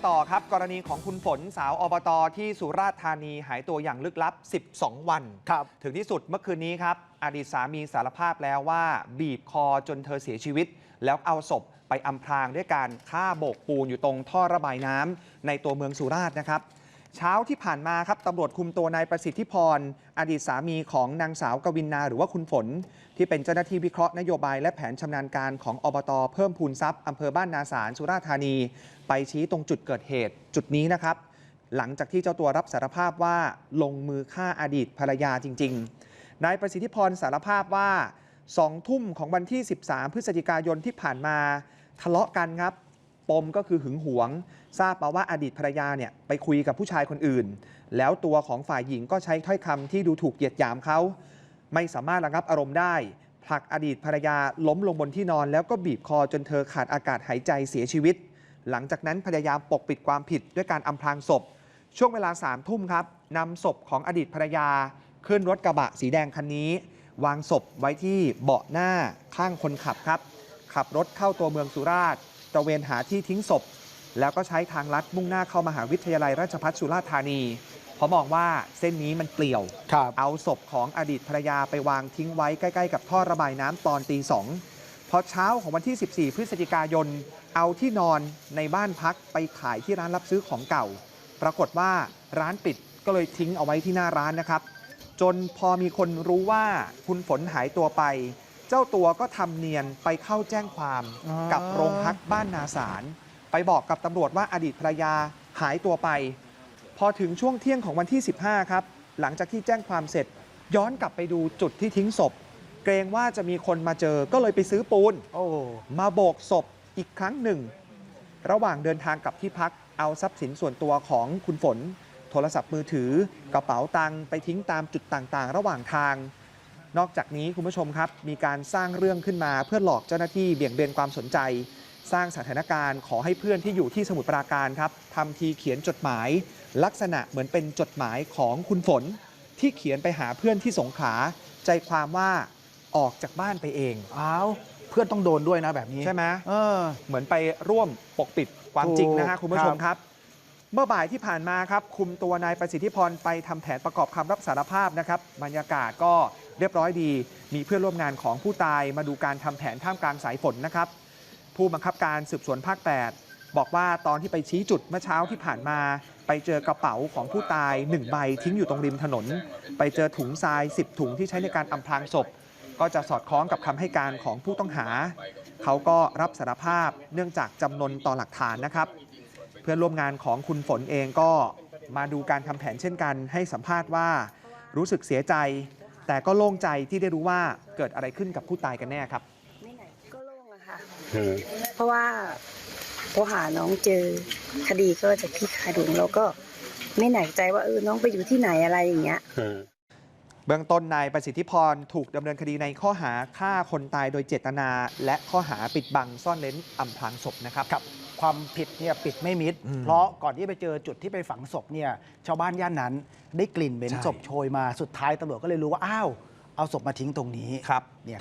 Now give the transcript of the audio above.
ต่อครับ กรณีของคุณฝนสาวอบตที่สุราษฎร์ธานีหายตัวอย่างลึกลับ 12 วันครับถึงที่สุดเมื่อคืนนี้ครับ อดีตสามีสารภาพแล้วว่า บีบคอจนเธอเสียชีวิต แล้วเอาศพไปอำพรางด้วยการฆ่าโบกปูนอยู่ตรงท่อระบายน้ำในตัวเมืองสุราษฎร์นะครับ เช้าที่ผ่านมาครับตำรวจคุมตัวนายประสิทธิพร อดีตสามีของนางสาวกวินนาหรือว่าคุณฝน ที่เป็นเจ้าหน้าที่วิเคราะห์นโยบายและแผนชำนาญการของอบตเพิ่มพูนทรัพย์อำเภอบ้านนาสารสุราษฎร์ธานี ไปชี้ตรงจุดเกิดเหตุจุดนี้นะครับ หลังจากที่เจ้าตัวรับสารภาพว่าลงมือฆ่าอดีตภรรยาจริง ๆ นายประสิทธิพรสารภาพว่าสองทุ่มของวันที่ 13 พฤศจิกายนที่ผ่านมาทะเลาะกันครับ ปมก็คือหึงหวง ทราบมาว่าอดีตภรรยาเนี่ยไปคุยกับผู้ชายคนอื่น แล้วตัวของฝ่ายหญิงก็ใช้ถ้อยคำที่ดูถูกเหยียดหยามเขา ไม่สามารถระงับอารมณ์ได้ ผลักอดีตภรรยาล้มลงบนที่นอน แล้วก็บีบคอจนเธอขาดอากาศหายใจเสียชีวิต หลังจากนั้นพยายามปกปิดความผิดด้วยการอำพรางศพ ช่วงเวลาสามทุ่มครับนำศพของอดีตภรรยา ขึ้นรถกระบะสีแดงคันนี้ วางศพไว้ที่เบาะหน้าข้างคนขับครับ ขับรถเข้าตัวเมืองสุราษฎร์ ตระเวนหาที่ทิ้งศพ แล้วก็ใช้ทางลัดมุ่งหน้าเข้ามหาวิทยาลัยราชภัฏสุราษฎร์ธานี เพราะมองว่าเส้นนี้มันเปลี่ยวครับเอาศพของอดีตภรรยาไปวางทิ้งไว้ใกล้ๆ กับท่อระบายน้ำตอนตีสองพอเช้าของวันที่ 14 พฤศจิกายน เอาที่นอนในบ้านพักไปขายที่ร้านรับซื้อของเก่า ปรากฏว่าร้านปิดก็เลยทิ้งเอาไว้ที่หน้าร้านนะครับ จนพอมีคนรู้ว่าคุณฝนหายตัวไป เจ้าตัวก็ทำเนียนไปเข้าแจ้งความอ๋อ กับโรงพักบ้านนาสาร ไปบอกกับตำรวจว่าอดีตภรรยาหายตัวไป พอถึงช่วงเที่ยงของวันที่ 15 ครับ หลังจากที่แจ้งความเสร็จ ย้อนกลับไปดูจุดที่ทิ้งศพ เกรงว่าจะมีคนมาเจอก็เลยไปซื้อปูน โอ้มาโบกศพอีกครั้งหนึ่ง ระหว่างเดินทางกลับที่พักเอาทรัพย์สินส่วนตัวของคุณฝน โทรศัพท์มือถือกระเป๋าตังค์ไปทิ้งตามจุดต่างๆ ระหว่างทาง นอกจากนี้คุณผู้ชมครับมีการสร้างเรื่องขึ้นมาเพื่อหลอกเจ้าหน้าที่เบี่ยงเบนความสนใจ สร้างสถานการณ์ขอให้เพื่อนที่อยู่ที่สมุทรปราการครับทำทีเขียนจดหมาย ลักษณะเหมือนเป็นจดหมายของคุณฝน ที่เขียนไปหาเพื่อนที่สงขลาใจความว่าออกจากบ้านไปเองอ้าวเพื่อนต้องโดนด้วยนะแบบนี้ใช่ไหมเออ เหมือนไปร่วมปกปิดความจริงนะฮะถูกคุณผู้ชมครับ เมื่อบ่ายที่ผ่านมาครับ คุมตัวนายประสิทธิพรไปทำแผนประกอบคำรับสารภาพนะครับบรรยากาศก็ เรียบร้อยดี มีเพื่อนร่วมงานของผู้ตายมาดูการทำแผนท่ามกลางสายฝนนะครับ ผู้บังคับการสืบสวนภาค 8 บอกว่าตอนที่ไปชี้จุดเมื่อเช้าที่ผ่านมา ไปเจอกระเป๋าของผู้ตายหนึ่งใบทิ้งอยู่ตรงริมถนน ไปเจอถุงทราย 10 ถุงที่ใช้ในการอำพรางศพ ก็จะสอดคล้องกับคำให้การของผู้ต้องหา เขาก็รับสารภาพเนื่องจากจำนนต่อหลักฐานนะครับ เพื่อนร่วมงานของคุณฝนเองก็มาดูการทำแผนเช่นกัน ให้สัมภาษณ์ว่า รู้สึกเสียใจ แต่ก็โล่งใจที่ได้รู้ว่าเกิดอะไรขึ้นกับผู้ตายกันแน่ครับไม่ไหนก็โล่งอะค่ะ เพราะว่าพอหาน้องเจอคดีก็จะคลี่คลายลงแล้วก็ไม่หนักใจว่าเออน้องไปอยู่ที่ไหนอะไรอย่างเงี้ย เบื้องต้นนายประสิทธิพรถูกดำเนินคดีในข้อหาฆ่าคนตายโดยเจตนา และข้อหาปิดบังซ่อนเร้นอำพรางศพนะครับครับความผิดเนี่ยปิดไม่มิดอืมเพราะก่อนที่ไปเจอจุดที่ไปฝังศพเนี่ยชาวบ้านย่านนั้น ได้กลิ่นเหม็นใช่ศพโชยมาสุดท้ายตำรวจก็เลยรู้ว่าอ้าวเอาศพมาทิ้งตรงนี้ครับเนี่ย